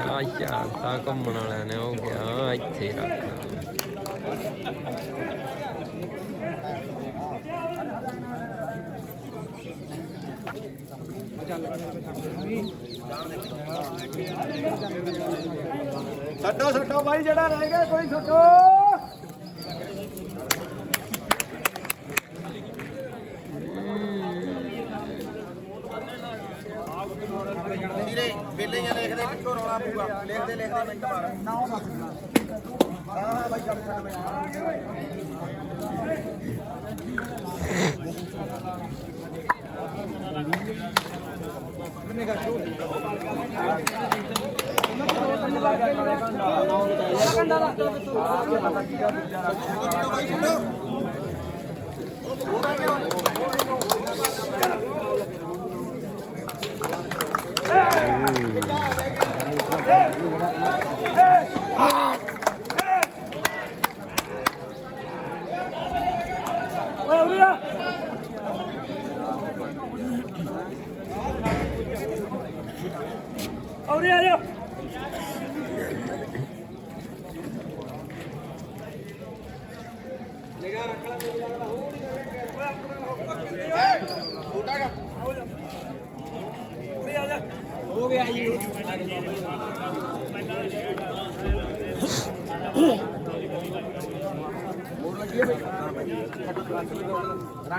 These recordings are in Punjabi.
ਆ ਯਾਰ ਤਾਂ ਘੁੰਮਣ ਵਾਲਿਆਂ ਨੇ ਉਹ ਗਿਆ ਇੱਥੇ ਰੱਖ ਛੱਡੋ ਛੱਡੋ ਬਾਈ, ਜਿਹੜਾ ਰਹਿ ਗਿਆ ਕੋਈ ਛੱਡੋ ਵੀਰੇ ਵੇਲੇ ਜਾਂ ਲਿਖਦੇ ਕਿੱਥੋਂ ਰੌਲਾ ਪੂਗਾ ਲਿਖਦੇ ਲਿਖਦੇ ਮਿੰਟ ਮਾਰ ਨਾ ਉਹ ਹਾਂ ਹਾਂ ਬਾਈ ਚੱਲ ਚੱਲ ਓਏ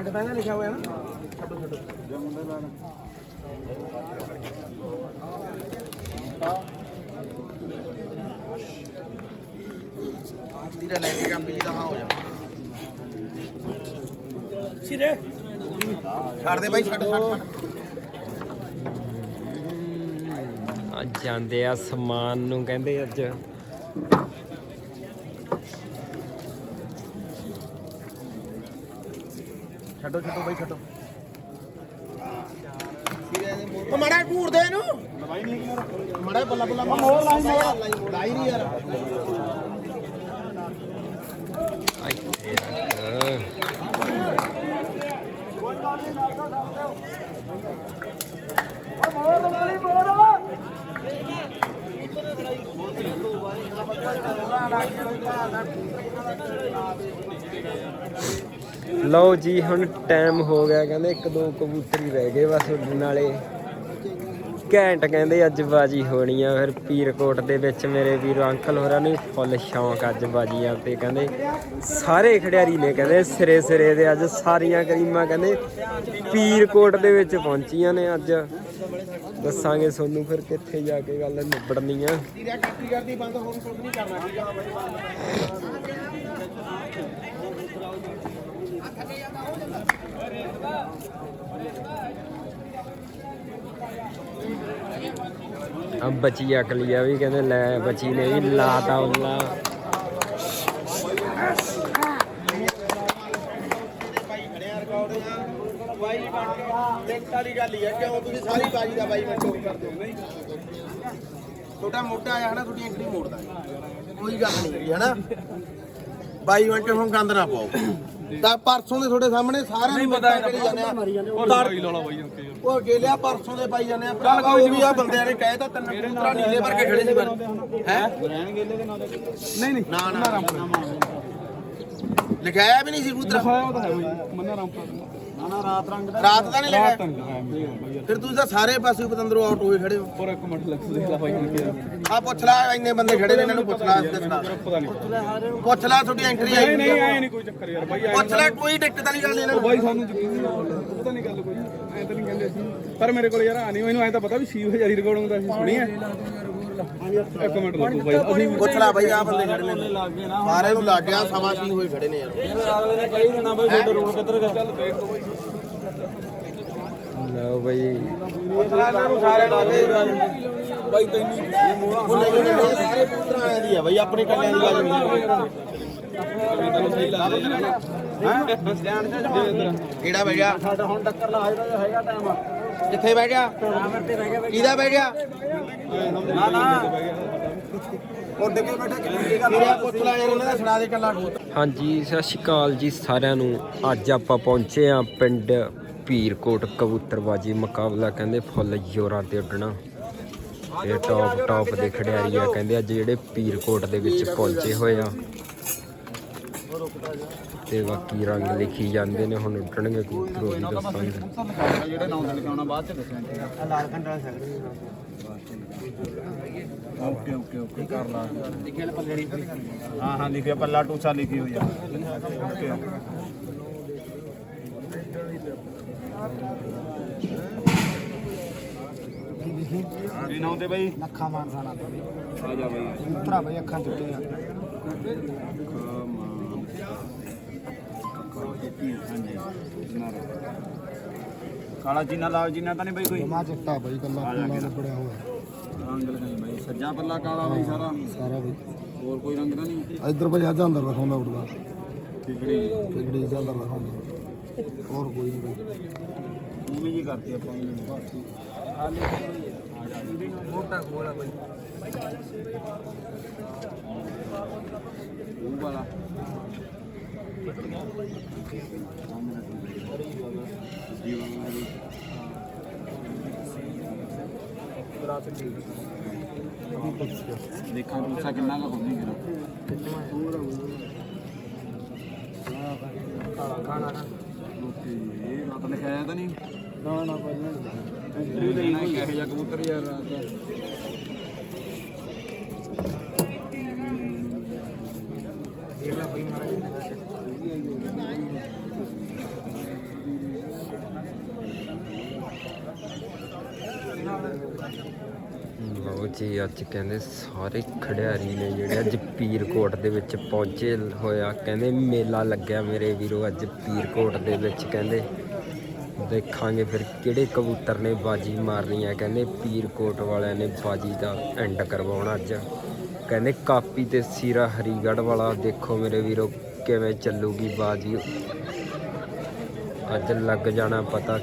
ਰੰਗ ਤਾਂ ਇਹਨਾਂ ਲਿਖਿਆ ਹੋਇਆ ਨਾ। ਤੀਰਾ ਲੈ ਕੇ ਕੰਮ ਜੀ ਦਾ ਹਾਂ ਹੋ ਜਾ ਸਿਰੇ। ਛੱਡ ਦੇ ਬਾਈ ਛੱਡ ਛੱਡ ਛੱਡ। ਅੱਜ ਜਾਂਦੇ ਆ ਸਮਾਨ ਨੂੰ ਕਹਿੰਦੇ ਅੱਜ। ਛੱਡੋ ਛੱਡੋ ਬਾਈ ਛੱਡੋ। ਉਹ ਮੜਾ ਘੂਰ ਦੇ ਇਹਨੂੰ। ਮੜਾ ਬੱਲਾ ਬੱਲਾ ਮੋਰ। ਲਾਈ ਨਹੀਂ ਲਾਈ ਨਹੀਂ ਯਾਰ। ਵਾਲੀ ਮੋਰ ਲਓ ਜੀ, ਹੁਣ ਟਾਈਮ ਹੋ ਗਿਆ, ਕਹਿੰਦੇ ਇੱਕ ਦੋ ਕਬੂਤਰ ਹੀ ਰਹਿ ਗਏ ਬਸ ਉੱਡਣ ਵਾਲੇ। ਘੈਂਟ ਕਹਿੰਦੇ ਅੱਜ ਬਾਜੀ ਹੋਣੀ ਆ ਫਿਰ ਪੀਰਕੋਟ ਦੇ ਵਿੱਚ ਮੇਰੇ ਵੀਰ ਅੰਕਲ ਹੋਰਾਂ ਨੂੰ ਫੁੱਲ ਸ਼ੌਂਕ ਅੱਜ ਬਾਜੀਆਂ ਤੇ ਕਹਿੰਦੇ ਸਾਰੇ ਖਿਡਾਰੀ ਨੇ ਕਹਿੰਦੇ ਸਿਰੇ ਸਿਰੇ ਦੇ ਅੱਜ ਸਾਰੀਆਂ ਕਰੀਮਾਂ ਕਹਿੰਦੇ ਪੀਰਕੋਟ ਦੇ ਵਿੱਚ ਪਹੁੰਚੀਆਂ ਨੇ ਅੱਜ। ਦੱਸਾਂਗੇ ਤੁਹਾਨੂੰ ਫਿਰ ਕਿੱਥੇ ਜਾ ਕੇ ਗੱਲ ਨਿਬੜਨੀ ਆ ਤੀਰਾ ਕੱਟੀ ਕਰਦੀ ਬਚੀ ਅਕਲੀਆ ਵੀ ਕਹਿੰਦੇ ਲੈ ਬਚੀ ਨੇ ਵੀ ਲਾਤਾ ਉੱਲਾ ਬਾਈ ਬਣ ਕੇ ਟਿਕਟ ਵਾਲੀ ਗੱਲ ਹੀ ਹੈ ਕਿਉਂ ਤੁਸੀਂ ਸਾਰੀ ਬਾਜੀ ਦਾ ਬਾਈ ਮੈਂ ਚੋਕ ਕਰਦੇ ਹੋ ਨਹੀਂ ਛੋਟਾ ਮੋਟਾ ਆਇਆ ਹਨਾ ਤੁਹਾਡੀ ਐਂਟਰੀ ਮੋੜਦਾ ਕੋਈ ਗੱਲ ਨਹੀਂ ਹੈਗੀ ਹਨਾ ਬਾਈ ਵੰਟ ਹੁਣ ਗੰਦ ਨਾ ਪਾਓ ਤਾਂ ਪਰਸੋਂ ਦੇ ਤੁਹਾਡੇ ਸਾਹਮਣੇ ਸਾਰਿਆਂ ਨੂੰ ਪਤਾ ਕਰੀ ਜਾਂਦੇ ਆ। ਉਹ ਦਾੜੀ ਲਾਉਣਾ ਬਾਈ ਉਹ ਅੱਗੇ ਲਿਆ ਪਰਸੋਂ ਦੇ ਪਾਈ ਜਾਂਦੇ ਆ। ਚੱਲ ਕੋਈ ਵੀ ਆ ਬੰਦਿਆਂ ਨੇ ਕਹੇ ਤਾਂ ਤਿੰਨ ਕਬੂਤਰਾਂ ਨੀਲੇ ਭਰ ਕੇ ਖੜੇ ਸੀ ਪਰ ਹੈ? ਨਹੀਂ ਨਹੀਂ ਨਾ ਨਾ ਲਿਖਾਇਆ ਵੀ ਨਹੀਂ ਸੀ ਕਬੂਤਰ। ਨਾ ਰਾਤ ਰੰਗ ਦਾ ਰਾਤ ਦਾ ਨਹੀਂ ਲਿਖਿਆ ਫਿਰ ਤੁਸੀਂ ਤਾਂ ਸਾਰੇ ਪਾਸੇ ਪਤੰਦਰੋਂ ਆਊਟ ਹੋਏ ਖੜੇ ਹੋ। ਪਰ ਇੱਕ ਮਿੰਟ ਲੱਗ ਦੇਖ ਲਾ ਭਾਈ ਕੀ ਆ ਪੁੱਛ ਲੈ ਇੰਨੇ ਬੰਦੇ ਖੜੇ ਨੇ ਇਹਨਾਂ ਨੂੰ ਪੁੱਛ ਲੈ ਪੁੱਛ ਲੈ ਤੁਹਾਡੀ ਐਂਟਰੀ ਆਈ ਨਹੀਂ ਨਹੀਂ ਆਏ ਨਹੀਂ ਕੋਈ ਚੱਕਰ ਯਾਰ ਭਾਈ ਪੁੱਛ ਲੈ ਕੋਈ ਵਾਲੀ ਗੱਲ ਨਹੀਂ ਇਹਨਾਂ ਉਹ ਨੂੰ। ਭਾਈ ਸਾਨੂੰ ਯਕੀਨ ਨਹੀਂ ਪਤਾ ਨਹੀਂ ਗੱਲ ਕੋਈ। ਐ ਤਾਂ ਨਹੀਂ ਕਹਿੰਦੇ ਅਸੀਂ। ਪਰ ਮੇਰੇ ਕੋਲ ਯਾਰ ਆ ਨਹੀਂ ਮੈਨੂੰ ਐ ਤਾਂ ਪਤਾ ਵੀ 6000 ਦੀ ਰਿਕਾਰਡਿੰਗ ਦਾ ਅਸੀਂ ਸੁਣੀ ਹੈ। ਇੱਕ ਮਿੰਟ ਲੱਗੂ ਭਾਈ। ਅਸੀਂ ਪੁੱਛ ਲੈ ਬਈ ਆ ਬੰਦੇ ਖੜੇ ਨੇ। ਸਾਰਿਆਂ ਨੂੰ ਲੱਗ ਗਿਆ ਸਵਾ ਛੇ ਹੋਏ ਖੜੇ ਨੇ ਯਾਰ। ਅਗਲੇ ਨੇ ਕਹੀ ਦੇਣਾ ਬਈ ਤੁਹਾਡਾ ਰੋਲ ਕਿੱਧਰ ਗਿਆ ਲਓ ਬਈ ਬਾਈ ਤੈਨੂੰ ਉਹ ਨਹੀਂ ਨਹੀਂ ਸਾਰੇ ਪੁੱਤਰਾਂ ਦੀ ਆ ਬਈ ਆਪਣੇ ਕੱਲਿਆਂ ਦੀ ਗੱਲ ਨਹੀਂ ਕਿਹੜਾ ਬਹਿ ਗਿਆ? ਸਾਡਾ ਹੁਣ ਟੱਕਰ ਲਾ ਹੈਗਾ ਟਾਈਮ ਕਿੱਥੇ ਬਹਿ ਗਿਆ? ਕਿਹਦਾ ਬਹਿ ਗਿਆ? ਨਾ ਨਾ ਉੱਡ ਕੇ ਬੈਠਾ ਕਿੰਨੀ ਗੱਲ ਪੁੱਤਲਾ ਯਾਰ ਉਹਨਾਂ ਦਾ ਸੁਣਾ ਦੇ ਕੱਲਾ ਹਾਂਜੀ, ਸਤਿ ਸ਼੍ਰੀ ਅਕਾਲ ਜੀ ਸਾਰਿਆਂ ਨੂੰ। ਅੱਜ ਆਪਾਂ ਪਹੁੰਚੇ ਆ ਪਿੰਡ ਪੀਰਕੋਟ ਕਬੂਤਰਬਾਜੀ ਮੁਕਾਬਲਾ, ਕਹਿੰਦੇ ਫੁੱਲ ਜੋਰਾਂ ਤੇ ਉੱਡਣਾ। ਇਹ ਟੌਪ ਟੌਪ ਦੇ ਖਿਡਾਰੀ ਆ, ਕਹਿੰਦੇ ਅੱਜ ਜਿਹੜੇ ਪੀਰਕੋਟ ਦੇ ਵਿੱਚ ਪਹੁੰਚੇ ਹੋਏ ਆ। ਤੇ ਬਾਕੀ ਰੰਗ ਲਿਖੀ ਜਾਂਦੇ ਨੇ ਹੁਣ ਉੱਡਣਗੇ ਕਬੂਤਰ ਉਹ ਵੀ ਦੱਸਾਂਗੇ। ਜਿਹੜੇ ਨਾਮ ਤੇ ਲਿਖਾਉਣਾ ਬਾਅਦ ਚ ਦੱਸਣਾ ਲਾਲ ਕੰਡਾ ਸਕਦੀ ਓਕੇ ਓਕੇ ਓਕੇ ਕਰ ਲਾ। ਲਿਖਿਆ ਪੱਲੜੀ ਹਾਂ ਹਾਂ ਲਿਖਿਆ ਪੱਲਾ ਟੂਸਾ ਲਿਖੀ ਹੋਈ ਆ। ਓਕੇ ਕੀ ਨਾਮ ਤੇ ਬਾਈ? ਅੱਖਾਂ ਮਾਰ ਸਾਣਾ ਆ ਜਾ ਬਾਈ। ਉਤਰਾ ਬਈ ਅੱਖਾਂ ਚੁੱਕੇ ਆ ਕਾਲਾ ਜੀਨਾ ਲਾਲ ਜੀਨਾ ਤਾਂ ਨਹੀਂ ਬਾਈ ਕੋਈ। ਮਾ ਚਿੱਟਾ ਬਈ ਕੱਲਾ ਆ ਜਾ ਕੋਨਾ ਕੇ। ਦੇ ਬੜਿਆ ਹੋਇਆ ਰੰਗ ਲਗਾਈ ਬਾਈ ਸੱਜਾ ਪੱਲਾ ਕਾਲਾ ਬਾਈ ਸਾਰਾ। ਸਾਰਾ ਬਈ। ਹੋਰ ਕੋਈ ਰੰਗ ਤਾਂ ਨਹੀਂ? ਇੱਧਰ ਬਈ ਅੱਜ ਅੰਦਰ ਰਖਾਉਂਦਾ ਉੜਦਾ ਟਿਕੜੀ ਕਿਹੜੀ? ਜਾਂ ਅੰਦਰ ਰਖਾਉਂਦਾ ਹੋਰ ਕੋਈ ਨਹੀਂ ਬਈ। ਉਵੇਂ ਜੀ ਕਰਤੀ ਆਪਾਂ ਮੋਟਾ ਕੋਲਾ ਬਾਈ। ਉਹ ਵਾਲਾ। ਦੇਖਾਂ ਦੂਸਰਾ ਕਿੰਨਾ ਕੁ ਹੁੰਦੀ ਕਿਰਾ ਓਕੇ ਇਹ ਰਾਤ ਲਿਖਾਇਆ ਤਾਂ ਨਹੀਂ ਨਾ ਨਾ ਪਹਿਲਾਂ ਐਂਟਰੀ ਜਿਹਾ ਕਬੂਤਰ ਯਾਰ ਰਾਤ ਲਓ ਜੀ, ਅੱਜ ਕਹਿੰਦੇ ਸਾਰੇ ਖਿਡਾਰੀ ਨੇ ਜਿਹੜੇ ਅੱਜ ਪੀਰਕੋਟ ਦੇ ਵਿੱਚ ਪਹੁੰਚੇ ਹੋਇਆ ਕਹਿੰਦੇ ਮੇਲਾ ਲੱਗਿਆ ਮੇਰੇ ਵੀਰੋ, ਅੱਜ ਪੀਰਕੋਟ ਦੇ ਵਿੱਚ ਕਹਿੰਦੇ ਦੇਖਾਂਗੇ ਫਿਰ ਕਿਹੜੇ ਕਬੂਤਰ ਨੇ ਬਾਜੀ ਮਾਰਨੀ ਹੈ ਕਹਿੰਦੇ ਪੀਰਕੋਟ ਵਾਲਿਆਂ ਨੇ ਬਾਜੀ ਦਾ ਐਂਡ ਕਰਵਾਉਣਾ ਅੱਜ। ਕਹਿੰਦੇ ਕਾਪੀ ਤੇ ਸੀਰਾ ਹਰੀਗੜ ਵਾਲਾ, ਦੇਖੋ ਮੇਰੇ ਵੀਰੋ ਕਿਵੇਂ ਚੱਲੂਗੀ ਬਾਜੀ। ਅੱਜ ਲੱਗ ਜਾਣਾ ਪਤਾ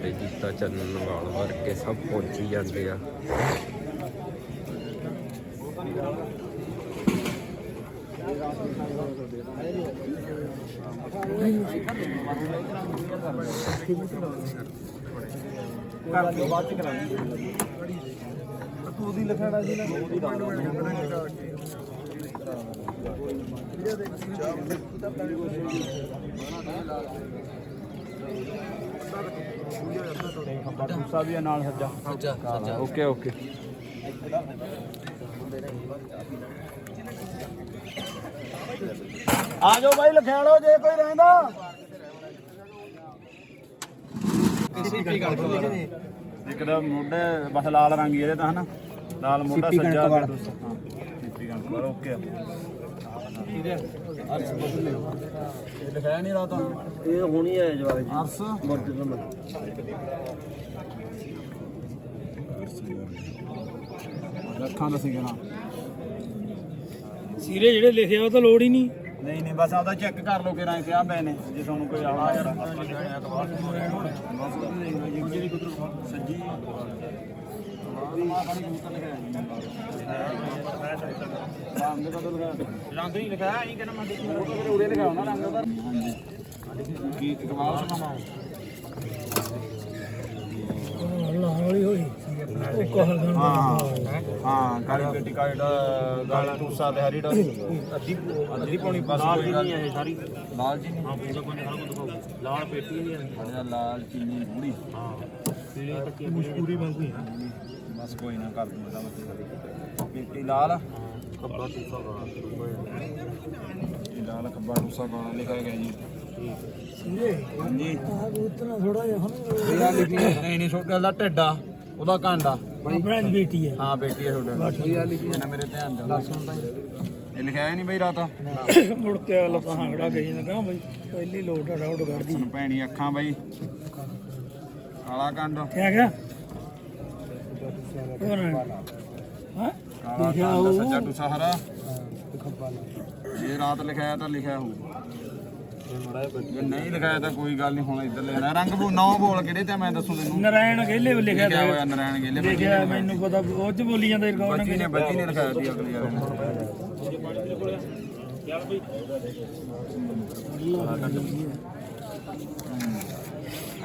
ਸਾਰੇ ਜੀਤਾ ਚੱਲਣ ਵਾਲ ਵਰਗੇ ਸਭ ਪਹੁੰਚੀ ਜਾਂਦੇ ਆ। ਕਰ ਦਿਓ ਬਾਅਦ ਚ ਕਰਾਂਗੇ ਤੂੰ ਦੀ ਲਿਖਾਣਾ ਸੀ ਨਾ ਉਹਦੀ ਦੂਸਰਾ ਵੀ ਨਾਲ ਸੱਜਾ ਸੱਜਾ ਸੱਜਾ ਓਕੇ ਓਕੇ ਆ ਜਾਓ ਬਾਈ ਲਿਖਿਆ ਲਓ ਜੇ ਕੋਈ ਰਹਿੰਦਾ। ਇੱਕ ਦਾ ਮੋਢੇ ਬਸ ਲਾਲ ਰੰਗ ਹੀ ਇਹਦੇ ਤਾਂ ਹਨਾ? ਲਾਲ ਮੋਢਾ ਸੱਜਾ ਤੇ ਦੂਸਰਾ ਹਾਂ। ਸਿੱਪੀ ਕਣਕ ਵਾਲਾ ਓਕੇ ਇਹ ਲਿਖਾਇਆ ਨਹੀਂ ਰਾਤ ਇਹ ਹੁਣੀ ਆਇਆ ਜਵਾਬ ਅਰਸ? ਮੁਰਦ ਤੋਂ ਰੱਖਾਂ ਦਾ ਸੀਗਾ ਨਾ ਸੀਰੇ ਜਿਹੜੇ ਲਿਖਿਆ ਉਹ ਤਾਂ ਲੋੜ ਹੀ ਨਹੀਂ। ਨਹੀਂ ਨਹੀਂ ਬਸ ਆਪਦਾ ਚੈੱਕ ਕਰ ਲਓ ਕਿਰਾਂ ਕਿਹਾ ਪਏ ਨੇ ਜੇ ਤੁਹਾਨੂੰ ਕੋਈ ਆਉਣਾ ਯਾਰ ਸੱਜੀ। ਰੰਗ ਨਹੀਂ ਲਿਖਾਇਆ ਇਹ ਕਹਿੰਦਾ ਮੈਂ ਦੇਖੀ ਉਹ ਤਾਂ ਉਰੇ ਲਿਖਾਇਆ ਨਾ ਰੰਗ ਉਹਦਾ ਕੀ ਕਮਾਲ ਸੁਣਾਵਾ ਹੌਲੀ ਹੋਈ ਉਹ ਕਹਲ ਹਾਂ ਹਾਂ ਕਾਲੀ ਪੇਟੀ ਕਾਇਡ ਗਾਲੀ ਟੂਸਾ ਤੇ ਹਰੀ ਅੱਧੀ ਅੱਧੀ ਪੌਣੀ ਬਸ ਲਾਲ ਜੀ ਨਹੀਂ ਹੈ ਸਾਰੀ ਲਾਲ ਜੀ ਨਹੀਂ ਹਾਂ ਪੂਰਾ ਕੋਈ ਸਾਰਾ ਕੁਝ ਦਿਖਾਓ ਲਾਲ ਪੇਟੀ ਨਹੀਂ ਹੈ ਲਾਲ ਚੀਨੀ ਥੋੜੀ ਹਾਂ। ਤੱਕੀ ਪੂਰੀ ਵਾਂਗੂ ਬਸ ਕੋਈ ਨਾ ਕਰ ਦੂੰਗਾ ਮੈਂ ਪੇਟੀ ਲਾਲ ਖੱਬਾ ਟੂਸਾ ਗਾਣਾ ਇਹ ਲਾਲ ਖੱਬਾ ਟੂਸਾ ਗਾਣਾ ਲਿਖਿਆ ਗਿਆ ਜੀ। ਉਤਨਾ ਥੋੜਾ ਜਿਹਾ ਹੁਣ ਇਹ ਲਿਖੀ ਨਹੀਂ ਨਹੀਂ ਛੋਟਾ ਦਾ ਢੱਡਾ ਉਹਦਾ ਕਾਂਡਾ ਆਪਣਾ ਬੇਟੀ ਹੈ ਹਾਂ ਬੇਟੀ ਹੈ ਤੁਹਾਡਾ ਇਹ ਲਿਖੀ ਨਾ ਮੇਰੇ ਧਿਆਨ ਦਾ ਇਹ ਲਿਖਿਆ ਹੀ ਨਹੀਂ ਬਈ ਰਾਤ। ਮੁੜ ਕੇ ਲੱਤਾਂ ਹਾਂਗੜਾ ਗਈ ਨਾ ਕਹਾਂ ਬਈ ਪਹਿਲੀ ਲੋਟ ਡਾਊਟ ਕਰਦੀ ਭੈਣੀ ਅੱਖਾਂ ਬਈ। ਕਾਲਾ ਕੰਡ। ਕੀ ਆ ਗਿਆ? ਹੋਰ? ਹਾਂ। ਕਾਲਾ ਕੰਡ ਸੱਜਾ ਟੁਸਾ ਹਰਾ। ਜੇ ਰਾਤ ਲਿਖਿਆ ਤਾਂ ਲਿਖਿਆ ਹੋਊ। ਜੇ ਨਹੀਂ ਲਿਖਾਇਆ ਤਾਂ ਕੋਈ ਗੱਲ ਨਹੀਂ ਹੁਣ ਇੱਧਰ ਲੈਣਾ ਰੰਗ ਬੋ ਨੌ ਬੋਲ ਕਿਹੜੇ ਤੇ ਮੈਂ ਦੱਸੂ ਤੈਨੂੰ। ਨਰਾਇਣ ਗੇਲੇ ਵੀ ਲਿਖਿਆ ਤੇ। ਹੋਇਆ ਨਰਾਇਣ ਗੇਲੇ ਲਿਖਿਆ ਮੈਨੂੰ ਪਤਾ ਉਹ ਚ ਬੋਲੀ ਜਾਂਦਾ ਰਿਕਾਰਡ ਬੱਚੀ ਨੇ ਬੱਚੀ ਨੇ ਲਿਖਾਇਆ ਸੀ ਅਗਲੀ ਵਾਲੇ ਨੇ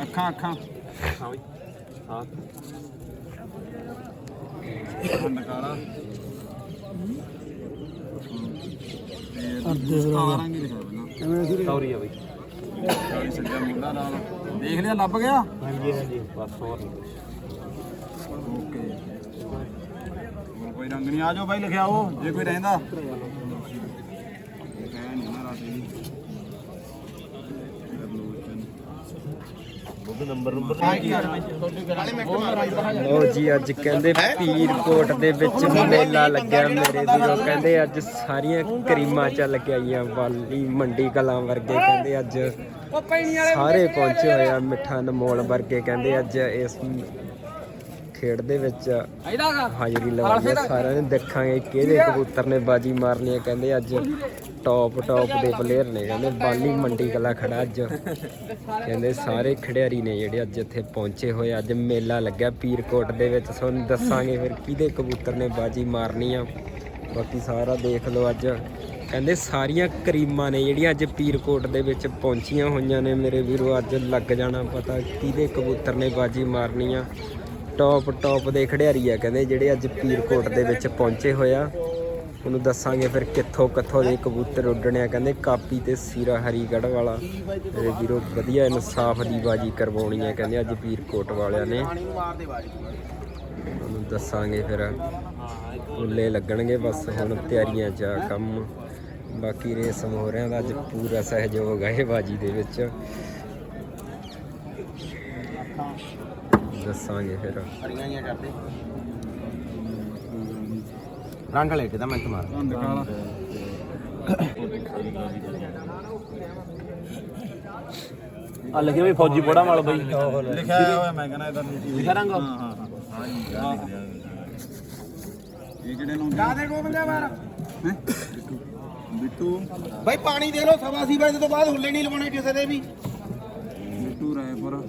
ਅੱਖਾਂ ਅੱਖਾਂ। ਹਾਂ। ਬਈ ਹਾਂ ਬੰਦ ਅੱਧੇ ਸਤਾਰਾਂ ਹੀ ਲਿਖਿਆ ਪਹਿਲਾਂ ਸੌਰੀ ਆ ਬਈ ਚਾਲੀ ਸੱਜਾ ਮੁੰਡਾ ਨਾਲ ਦੇਖ ਲਿਆ ਲੱਭ ਗਿਆ ਹਾਂਜੀ ਹਾਂਜੀ ਬਸ ਹੋਰ ਓਕੇ ਕੋਈ ਰੰਗ ਨਹੀਂ, ਆ ਜਾਓ ਬਾਈ, ਲਿਖਿਆ ਉਹ, ਜੇ ਕੋਈ ਰਹਿੰਦਾ ਕਹਿ ਨਹੀਂ ਨਾ ਰਾਤੇ ਜੀ ਲੋ ਜੀ ਅੱਜ ਕਹਿੰਦੇ ਪੀਰਕੋਟ ਦੇ ਵਿੱਚ ਮੇਲਾ ਲੱਗਿਆ ਮੇਰੇ ਵੀਰੋ ਕਹਿੰਦੇ ਅੱਜ ਸਾਰੀਆਂ ਕਰੀਮਾਂ ਚੱਲ ਕੇ ਆਈਆਂ ਵਾਲੀ ਮੰਡੀ ਕਲਾਂ ਵਰਗੇ ਕਹਿੰਦੇ ਅੱਜ ਸਾਰੇ ਪਹੁੰਚੇ ਹੋਏ ਆ ਮਿੱਠਾ ਨਮੋਲ ਵਰਗੇ ਕਹਿੰਦੇ ਅੱਜ ਇਸ ਖੇਡ ਦੇ ਵਿੱਚ ਹਾਜ਼ਰੀ ਲਵਾਈ ਆ ਸਾਰਿਆਂ ਨੇ ਦੇਖਾਂਗੇ ਕਿਹਦੇ ਕਬੂਤਰ ਨੇ ਬਾਜੀ ਮਾਰਨੀ ਹੈ ਕਹਿੰਦੇ ਅੱਜ ਟੌਪ ਟੌਪ ਦੇ। ਪਲੇਅਰ ਨੇ ਕਹਿੰਦੇ ਬਾਲੀ ਮੰਡੀ ਕਲਾ ਖੜਾ ਅੱਜ। ਕਹਿੰਦੇ ਸਾਰੇ ਖਿਡਾਰੀ ਨੇ ਜਿਹੜੇ ਅੱਜ ਇੱਥੇ ਪਹੁੰਚੇ ਹੋਏ ਅੱਜ ਮੇਲਾ ਲੱਗਿਆ ਪੀਰਕੋਟ ਦੇ ਵਿੱਚ ਤੁਹਾਨੂੰ ਦੱਸਾਂਗੇ ਫਿਰ ਕਿਹਦੇ ਕਬੂਤਰ ਨੇ ਬਾਜੀ ਮਾਰਨੀ ਆ। ਬਾਕੀ ਸਾਰਾ ਦੇਖ ਲਓ ਅੱਜ। ਕਹਿੰਦੇ ਸਾਰੀਆਂ ਕਰੀਮਾਂ ਨੇ ਜਿਹੜੀਆਂ ਅੱਜ ਪੀਰਕੋਟ ਦੇ ਵਿੱਚ ਪਹੁੰਚੀਆਂ ਹੋਈਆਂ ਨੇ ਮੇਰੇ ਵੀਰੋ ਅੱਜ ਲੱਗ ਜਾਣਾ ਪਤਾ ਕਿਹਦੇ ਕਬੂਤਰ ਨੇ ਬਾਜੀ ਮਾਰਨੀ ਆ। ਟੌਪ ਟੌਪ ਦੇ ਖਿਡਾਰੀ ਆ ਕਹਿੰਦੇ, ਜਿਹੜੇ ਅੱਜ ਪੀਰਕੋਟ ਦੇ ਵਿੱਚ ਪਹੁੰਚੇ ਹੋਇਆ ਉਹਨੂੰ ਦੱਸਾਂਗੇ ਫਿਰ ਕਿੱਥੋਂ ਕਿੱਥੋਂ ਦੇ ਕਬੂਤਰ ਉੱਡਣੇ ਆ ਕਹਿੰਦੇ, ਕਾਪੀ ਤੇ ਸੀਰਾ ਹਰੀਗੜ੍ਹ ਵਾਲਾ। ਮੇਰੇ ਵੀਰੋ, ਵਧੀਆ ਇਨਸਾਫ ਦੀ ਬਾਜੀ ਕਰਵਾਉਣੀ ਹੈ ਕਹਿੰਦੇ ਅੱਜ ਪੀਰਕੋਟ ਵਾਲਿਆਂ ਨੇ। ਉਹਨੂੰ ਦੱਸਾਂਗੇ ਫਿਰ। ਉੱਲੇ ਲੱਗਣਗੇ ਬਸ ਹੁਣ ਤਿਆਰੀਆਂ 'ਚ ਆ ਕੰਮ। ਬਾਕੀ ਰੇਸ ਮੋਹਰਿਆਂ ਦਾ ਅੱਜ ਪੂਰਾ ਸਹਿਯੋਗ ਹੈ ਬਾਜੀ ਦੇ ਵਿੱਚ। ਦੱਸਾਂਗੇ ਫਿਰ। ਹਰੀਆਂ ਜੀਆਂ ਕਰਦੇ। ਰੰਗ ਲੈ ਕੇ ਤਾਂ ਮੈਂ ਮਾਰ। ਬੰਦ ਕਾਲਾ। ਆ ਲਿਖਿਆ ਵੀ ਫੌਜੀ ਬੜਾ ਮਾਲ ਬਈ। ਲਿਖਿਆ ਹੋਇਆ ਮੈਂ ਕਹਿੰਦਾ ਇਹਦਾ ਲਿਖਿਆ ਰੰਗ? ਹਾਂ ਹਾਂ ਹਾਂ। ਇਹ ਕਿਹੜੇ ਨੂੰ? ਗਾ ਦੇ ਗੋਬਿੰਦੇ ਮਾਰ ਬਿੱਟੂ। ਬਾਈ ਪਾਣੀ ਦੇ ਲੋ ਸਵਾ ਸੀ ਵਜੇ ਤੋਂ ਬਾਅਦ ਹੁੱਲੇ ਨਹੀਂ ਲਵਾਉਣੇ ਕਿਸੇ ਦੇ ਵੀ। ਬਿੱਟੂ ਰਾਏਪੁਰ।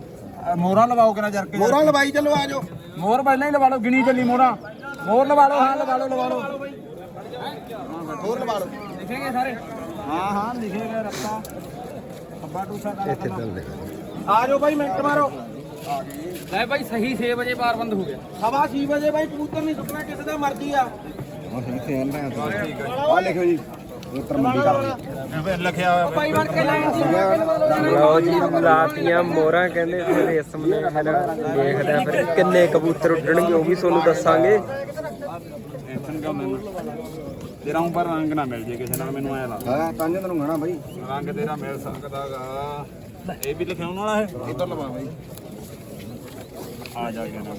ਮੋਹਰਾਂ ਲਵਾਓ ਕਿਰਾ ਜਰ ਕੇ? ਮੋਰਾਂ ਲਵਾਈ ਚੱਲੋ ਆ ਜਾਓ। ਮੋਹਰ ਪਹਿਲਾਂ ਹੀ ਲਵਾ ਲਓ ਗਿਣੀ ਚੱਲੀ ਮੋਹਰਾਂ। ਮੋਹਰ ਲਵਾ ਲਓ ਹਾਂ ਲਵਾ ਲਓ ਲਵਾ ਲਓ। ਹੋਰ ਲਵਾ ਲਓ। ਹਾਂ ਹਾਂ ਲਿਖੇ ਗਏ ਰੱਤਾ ਅੱਬਾ ਟੂਸਾ ਦਾ ਇੱਥੇ ਚੱਲਦੇ ਆ। ਜਾਓ ਬਾਈ ਮਿੰਟ ਮਾਰੋ। ਲੈ ਭਾਈ ਸਹੀ 6 ਵਜੇ ਬਾਰ ਬੰਦ ਹੋ ਗਿਆ। ਸਵਾ 6 ਵਜੇ ਬਾਈ ਕਬੂਤਰ ਨਹੀਂ ਸੁੱਟਣਾ ਕਿਸੇ ਦਾ ਮਰਜ਼ੀ ਆ। ਆ। ਲਿਖੋ ਜੀ। ਉੱਤਰ ਮੰਡੀ ਕਰ ਲਿਖਿਆ ਹੋਇਆ ਭਾਈ ਬਣ ਕੇ ਲੈ ਲਓ ਜੀ ਲਾਤੀਆਂ ਮੋਹਰਾਂ ਕਹਿੰਦੇ ਫਿਰ ਰੇਸਮ ਨੇ ਫਿਰ ਦੇਖਦਾ ਫਿਰ ਕਿੰਨੇ ਕਬੂਤਰ ਉੱਡਣਗੇ ਉਹ ਵੀ ਤੁਹਾਨੂੰ ਦੱਸਾਂਗੇ। ਤੇਰਾ ਉਂ ਪਰ ਰੰਗ ਨਾ ਮਿਲ ਜੇ ਕਿਸੇ ਨਾਲ ਮੈਨੂੰ ਐ ਲੱਗਦਾ ਹਾਂ ਪੰਜ ਤੈਨੂੰ ਗਣਾ ਬਾਈ। ਰੰਗ ਤੇਰਾ ਮਿਲ ਸਕਦਾਗਾ। ਇਹ ਵੀ ਲਿਖਾਉਣ ਵਾਲਾ ਹੈ ਇੱਧਰ ਲਵਾ ਬਾਈ। ਆ ਜਾ ਗਿਆ ਨਾ।